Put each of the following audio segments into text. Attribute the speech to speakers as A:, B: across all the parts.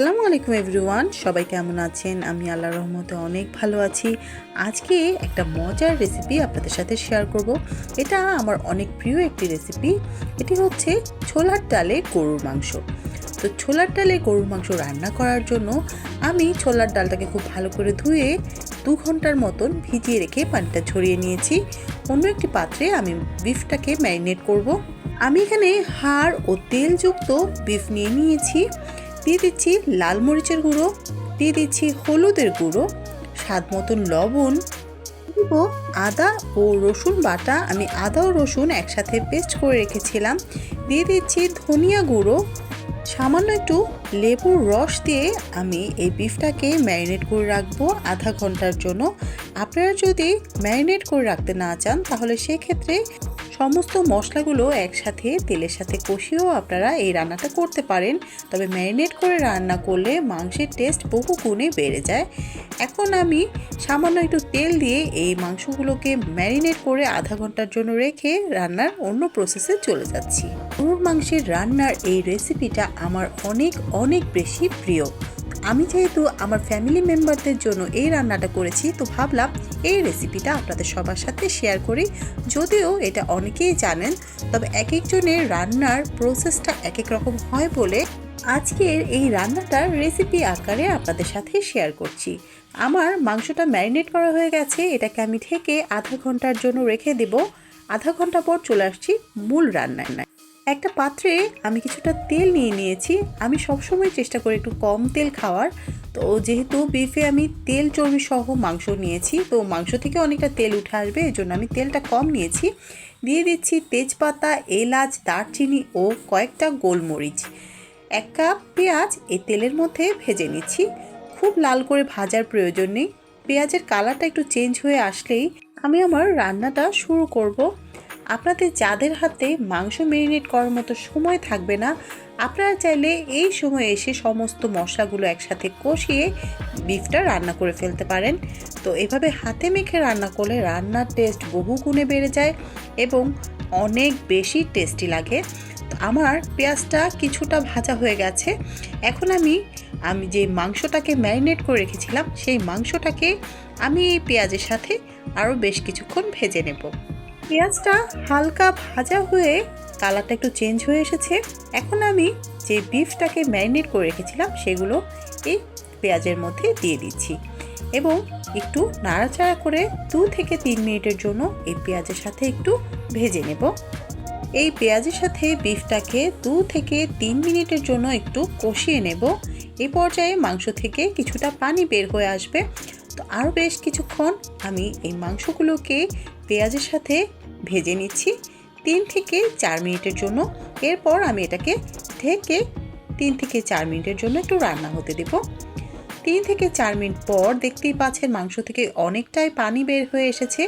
A: আসসালামু আলাইকুম এভরিওয়ান, সবাই কেমন আছেন? আমি আল্লাহ রহমতে অনেক ভালো আছি। আজকে একটা মজার রেসিপি আপনাদের সাথে শেয়ার করব। এটা আমার অনেক প্রিয় একটি রেসিপি এটি হচ্ছে ছোলার ডালে গরুর মাংস। তো ছোলার ডালে গরুর মাংস রান্না করার জন্য আমি ছোলার ডালটাকে খুব ভালো করে ধুয়ে দু ঘণ্টার মতন ভিজিয়ে রেখে পানিটা ছড়িয়ে নিয়েছি। অন্য একটি পাত্রে আমি বিফটাকে ম্যারিনেট করব। আমি এখানে হাড় ও তেলযুক্ত বিফ নিয়ে নিয়েছি। দিয়ে দিচ্ছি লাল মরিচের গুঁড়ো, দিয়ে দিচ্ছি হলুদের গুঁড়ো, স্বাদ মতন লবণ, দিব আদা ও রসুন বাটা। আমি আদা ও রসুন একসাথে পেস্ট করে রেখেছিলাম। দিয়ে দিচ্ছি ধনিয়া গুঁড়ো। সামান্য একটু লেবুর রস দিয়ে আমি এই বিফটাকে ম্যারিনেট করে রাখব আধা ঘণ্টার জন্য। আপনারা যদি ম্যারিনেট করে রাখতে না চান, তাহলে সেক্ষেত্রে সমস্ত মশলাগুলো একসাথে তেলের সাথে কষিয়েও আপনারা এই রান্নাটা করতে পারেন। তবে ম্যারিনেট করে রান্না করলে মাংসের টেস্ট বহু গুণে বেড়ে যায়। এখন আমি সামান্য একটু তেল দিয়ে এই মাংসগুলোকে ম্যারিনেট করে আধা ঘণ্টার জন্য রেখে রান্নার অন্য প্রসেসে চলে যাচ্ছি। গরুর মাংসের রান্নার এই রেসিপিটা আমার অনেক অনেক বেশি প্রিয়। আমি যেহেতু আমার ফ্যামিলি মেম্বারদের জন্য এই রান্নাটা করেছি, তো ভাবলাম এই রেসিপিটা আপনাদের সবার সাথে শেয়ার করি। যদিও এটা অনেকেই জানেন, তবে এক একজনের রান্নার প্রসেসটা এক এক রকম হয় বলে আজকের এই রান্নাটার রেসিপি আকারে আপনাদের সাথে শেয়ার করছি। আমার মাংসটা ম্যারিনেট করা হয়ে গেছে, এটাকে আমি ঢেকে আধা ঘণ্টার জন্য রেখে দেব। আধা ঘণ্টা পর চলে আসছি মূল রান্নায়। একটা পাত্রে আমি কিছুটা তেল নিয়ে নিয়েছি। আমি সবসময় চেষ্টা করি একটু কম তেল খাওয়ার। তো যেহেতু বিফে আমি তেল চর্বি সহ মাংস নিয়েছি, তো মাংস থেকে অনেকটা তেল উঠে আসবে এই জন্য আমি তেলটা কম নিয়েছি। দিয়ে দিচ্ছি তেজপাতা, এলাচ, দারচিনি ও কয়েকটা গোলমরিচ। এক কাপ পেঁয়াজ এই তেলের মধ্যে ভেজে নিচ্ছি। খুব লাল করে ভাজার প্রয়োজন নেই। পেঁয়াজের কালারটা একটু চেঞ্জ হয়ে আসলেই আমি আমার রান্নাটা শুরু করব। আপনাদের যাদের হাতে মাংস মেরিনেট করার মতো সময় থাকবে না, আপনারা চাইলে এই সময় এসে সমস্ত মশলাগুলো একসাথে কষিয়ে বিফটা রান্না করে ফেলতে পারেন। তো এভাবে হাতে মেখে রান্না করলে রান্নার টেস্ট বহু গুণে বেড়ে যায় এবং অনেক বেশি টেস্টি লাগে। আমার পেঁয়াজটা কিছুটা ভাজা হয়ে গেছে। এখন আমি আমি যে মাংসটাকে ম্যারিনেট করে রেখেছিলাম, সেই মাংসটাকে আমি এই পেঁয়াজের সাথে আরও বেশ কিছুক্ষণ ভেজে নেব। পেঁয়াজটা হালকা ভাজা হয়ে কালারটা একটু চেঞ্জ হয়ে এসেছে। এখন আমি যে বিফটাকে ম্যারিনেট করে রেখেছিলাম সেগুলো এই পেঁয়াজের মধ্যে দিয়ে দিচ্ছি। এবং একটু নাড়াচাড়া করে দু থেকে তিন মিনিটের জন্য এই পেঁয়াজের সাথে একটু ভেজে নেব। এই পেঁয়াজের সাথে বিফটাকে দু থেকে তিন মিনিটের জন্য একটু কষিয়ে নেব। এই পর্যায়ে মাংস থেকে কিছুটা পানি বের হয়ে আসবে। তো আরও বেশ কিছুক্ষণ আমি এই মাংসগুলোকে পেঁয়াজের সাথে ভেজে নিচ্ছি তিন থেকে চার মিনিটের জন্য। এরপর আমি এটাকে ঢেকে তিন থেকে চার মিনিটের জন্য একটু রান্না হতে দেব। তিন থেকে চার মিনিট পর দেখতেই পাচ্ছেন মাংস থেকে অনেকটাই পানি বের হয়ে এসেছে।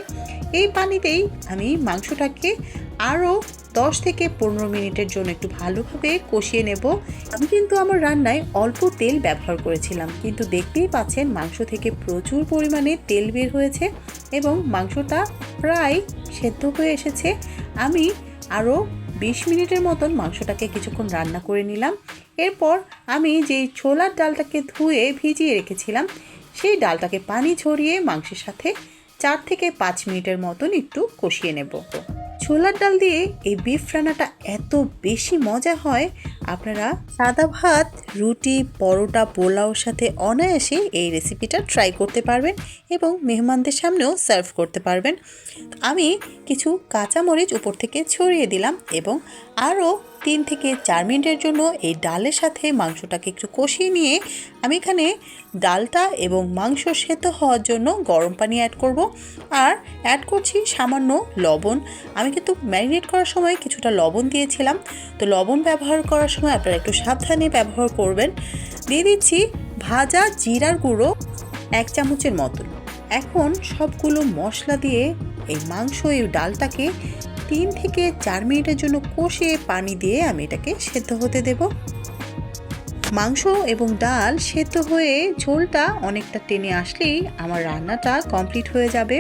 A: এই পানিতেই আমি মাংসটাকে আরও দশ থেকে পনেরো মিনিটের জন্য একটু ভালোভাবে কষিয়ে নেব। আমি কিন্তু আমার রান্নায় অল্প তেল ব্যবহার করেছিলাম, কিন্তু দেখতেই পাচ্ছেন মাংস থেকে প্রচুর পরিমাণে তেল বের হয়েছে এবং মাংসটা প্রায় সেদ্ধ হয়ে এসেছে। আমি আরও বিশ মিনিটের মতন মাংসটাকে কিছুক্ষণ রান্না করে নিলাম। এরপর আমি যেই ছোলার ডালটাকে ধুয়ে ভিজিয়ে রেখেছিলাম, সেই ডালটাকে পানি ছড়িয়ে মাংসের সাথে চার থেকে পাঁচ মিনিটের মতন একটু কষিয়ে নেব। ছোলার ডাল দিয়ে এই বিফ রান্নাটা এত বেশি মজা হয়, আপনারা সাদা ভাত, রুটি, পরোটা পোলাওর সাথে অনায়াসে এই রেসিপিটা ট্রাই করতে পারবেন এবং মেহমানদের সামনেও সার্ভ করতে পারবেন। আমি কিছু কাঁচামরিচ উপর থেকে ছড়িয়ে দিলাম এবং আরও তিন থেকে চার মিনিটের জন্য এই ডালের সাথে মাংসটাকে একটু কষিয়ে নিয়ে আমি এখানে ডালটা এবং মাংস সেদ্ধ হওয়ার জন্য গরম পানি অ্যাড করব। আর অ্যাড করছি সামান্য লবণ। আমি কিন্তু ম্যারিনেট করার সময় কিছুটা লবণ দিয়েছিলাম। তো লবণ ব্যবহার করার সময় আপনারা একটু সাবধানে ব্যবহার করবেন। দিয়ে দিচ্ছি ভাজা জিরার গুঁড়ো এক চামচের মতন। এখন সবগুলো মশলা দিয়ে এই মাংস, এই ডালটাকে তিন থেকে চার মিনিটের জন্য কষিয়ে পানি দিয়ে আমি এটাকে সেদ্ধ হতে দেব। মাংস এবং ডাল সেদ্ধ হয়ে ঝোলটা অনেকটা টেনে আসলেই আমার রান্নাটা কমপ্লিট হয়ে যাবে।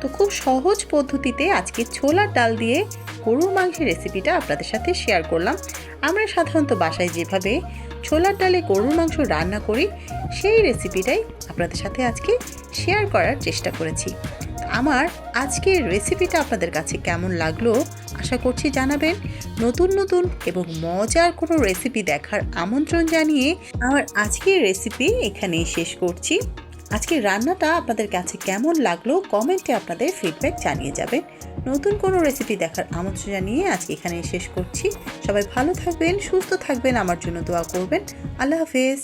A: তো খুব সহজ পদ্ধতিতে আজকে ছোলার ডাল দিয়ে গরুর মাংসের রেসিপিটা আপনাদের সাথে শেয়ার করলাম। আমরা সাধারণত বাসায় যেভাবে ছোলার ডালে গরুর মাংস রান্না করি, সেই রেসিপিটাই আপনাদের সাথে আজকে শেয়ার করার চেষ্টা করেছি। আমার আজকের রেসিপিটা আপনাদের কাছে কেমন লাগল আশা করছি জানাবেন নতুন নতুন এবং মজার কোনো রেসিপি দেখার আমন্ত্রণ জানিয়ে আমার আজকের রেসিপি এখানেই শেষ করছি। আজকের রান্নাটা আপনাদের কাছে কেমন লাগল কমেন্টে আপনাদের ফিডব্যাক জানিয়ে যাবেন। নতুন কোনো রেসিপি দেখার আমন্ত্রণ জানিয়ে আজকে এখানে শেষ করছি। সবাই ভালো থাকবেন, সুস্থ থাকবেন, আমার জন্য দোয়া করবেন। আল্লাহ হাফেজ।